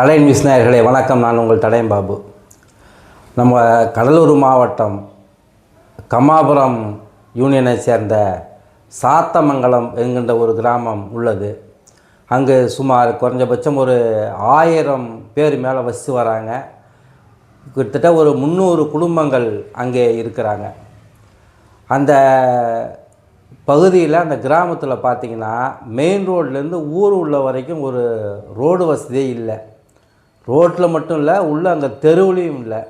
கலை news நேயர்களே வணக்கம். நான் உங்கள் தடயம் பாபு. நம்ம கடலூர் மாவட்டம் கமாபுரம் யூனியனை சேர்ந்த சாத்தமங்கலம் என்கின்ற ஒரு கிராமம் உள்ளது. அங்கு சுமார் குறைஞ்சபட்சம் ஒரு ஆயிரம் பேர் மேலே வசித்து வராங்க. கிட்டத்தட்ட ஒரு முந்நூறு குடும்பங்கள் அங்கே இருக்கிறாங்க. அந்த பகுதியில் அந்த கிராமத்தில் பார்த்தீங்கன்னா மெயின் ரோட்லேருந்து ஊர் உள்ள வரைக்கும் ஒரு ரோடு வசதியே இல்லை. ரோட்டில் மட்டும் இல்லை உள்ளே அந்த தெருவுலேயும் இல்லை.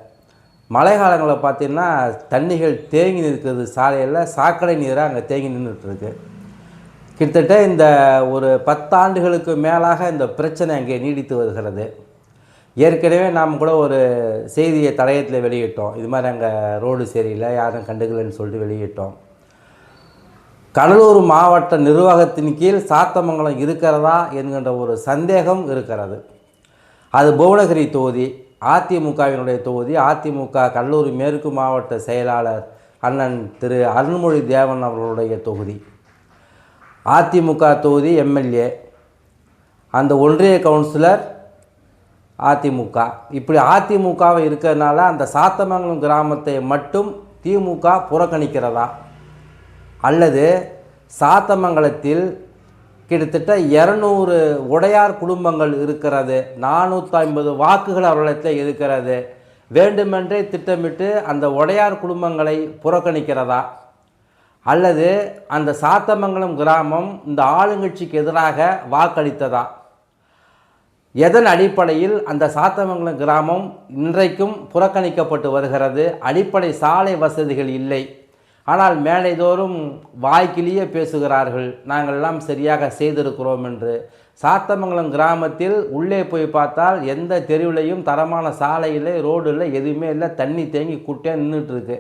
மழை காலங்களில் பார்த்தீங்கன்னா தண்ணிகள் தேங்கி நிற்கிறது சாலையில் சாக்கடை நீராக அங்கே தேங்கி நின்றுட்டுருக்கு. கிட்டத்தட்ட இந்த ஒரு பத்தாண்டுகளுக்கு மேலாக இந்த பிரச்சனை அங்கே நீடித்து வருகிறது. ஏற்கனவே நாம் கூட ஒரு செய்தியை தடயத்தில் வெளியிட்டோம். இது மாதிரி அங்கே ரோடு சரியில்லை யாரும் கண்டுக்கலைன்னு சொல்லிட்டு வெளியிட்டோம். கடலூர் மாவட்ட நிர்வாகத்தின் கீழ் சாத்தமங்கலம் இருக்கிறதா என்கின்ற ஒரு சந்தேகம் இருக்கிறது. அது புவனகிரி தொகுதி அதிமுகவினுடைய தொகுதி அதிமுக கல்லூரி மேற்கு மாவட்ட செயலாளர் அண்ணன் திரு அருள்மொழி தேவன் அவர்களுடைய தொகுதி. அதிமுக தொகுதி எம்எல்ஏ அந்த ஒன்றிய கவுன்சிலர் அதிமுக. இப்படி அதிமுகவை இருக்கிறதுனால அந்த சாத்தமங்கலம் கிராமத்தை மட்டும் திமுக புறக்கணிக்கிறதா? அல்லது சாத்தமங்கலத்தில் கிட்டத்தட்ட இரநூறு உடையார் குடும்பங்கள் இருக்கிறது. நானூற்றி ஐம்பது வாக்குகள் அவர்களிடத்தில் இருக்கிறது. வேண்டுமென்றே திட்டமிட்டு அந்த உடையார் குடும்பங்களை புறக்கணிக்கிறதா? அல்லது அந்த சாத்தமங்கலம் கிராமம் இந்த ஆளுங்கட்சிக்கு எதிராக வாக்களித்ததா? எதன் அடிப்படையில் அந்த சாத்தமங்கலம் கிராமம் இன்றைக்கும் புறக்கணிக்கப்பட்டு வருகிறது? அடிப்படை சாலை வசதிகள் இல்லை. ஆனால் மேலைதோறும் வாய்க்கிலேயே பேசுகிறார்கள். நாங்கள் எல்லாம் சரியாக செய்திருக்கிறோம் என்று. சாத்தமங்கலம் கிராமத்தில் உள்ளே போய் பார்த்தால் எந்த தெருவிலையும் தரமான சாலையில் ரோடு இல்லை எதுவுமே இல்லை. தண்ணி தேங்கி குட்டியாக நின்றுட்டுருக்கு.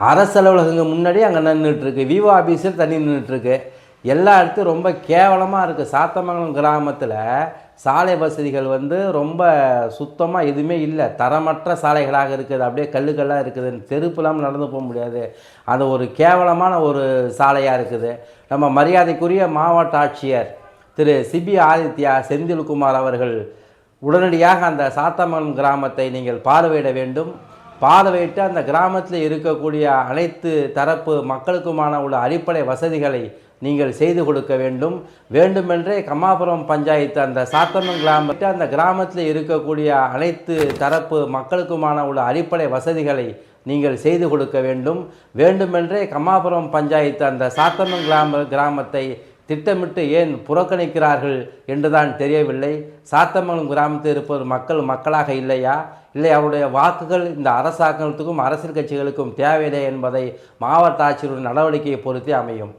அரசு அலுவலகங்க முன்னாடி அங்கே நின்றுட்டுருக்கு. விவோ ஆஃபீஸில் தண்ணி நின்றுட்டுருக்கு. எல்லா இடத்தையும் ரொம்ப கேவலமாக இருக்குது சாத்தமங்கலம் கிராமத்தில் சாலை வசதிகள் வந்து ரொம்ப சுத்தமாக எதுவுமே இல்லை. தரமற்ற சாலைகளாக இருக்குது. அப்படியே கல்லுக்கல்லாக இருக்குது. தெருப்புலாம் நடந்து போக முடியாது. அது ஒரு கேவலமான ஒரு சாலையாக இருக்குது. நம்ம மரியாதைக்குரிய மாவட்ட ஆட்சியர் திரு சிபி ஆதித்யா செந்தில்குமார் அவர்கள் உடனடியாக அந்த சாத்தமங்கலம் கிராமத்தை நீங்கள் பார்வையிட வேண்டும். பார்வையிட்டு அந்த கிராமத்தில் இருக்கக்கூடிய அனைத்து தரப்பு மக்களுக்குமான உள்ள அடிப்படை வசதிகளை நீங்கள் செய்து கொடுக்க வேண்டும். வேண்டுமென்றே கம்மாபுரம் பஞ்சாயத்து அந்த சாத்தமன் கிராமத்தை அந்த கிராமத்தில் இருக்கக்கூடிய அனைத்து தரப்பு மக்களுக்குமான உள்ள அடிப்படை வசதிகளை நீங்கள் செய்து கொடுக்க வேண்டும். வேண்டுமென்றே கம்மாபுரம் பஞ்சாயத்து அந்த சாத்தமன் கிராம கிராமத்தை திட்டமிட்டு ஏன் புறக்கணிக்கிறார்கள் என்றுதான் தெரியவில்லை. சாத்தமங்கலம் கிராமத்தில் இருப்பவர் மக்கள் மக்களாக இல்லையா? இல்லை அவருடைய வாக்குகள் இந்த அரசாங்கத்துக்கும் அரசியல் கட்சிகளுக்கும் தேவையில்லை என்பதை மாவட்ட ஆட்சியருடைய நடவடிக்கையை பொறுத்தே அமையும்.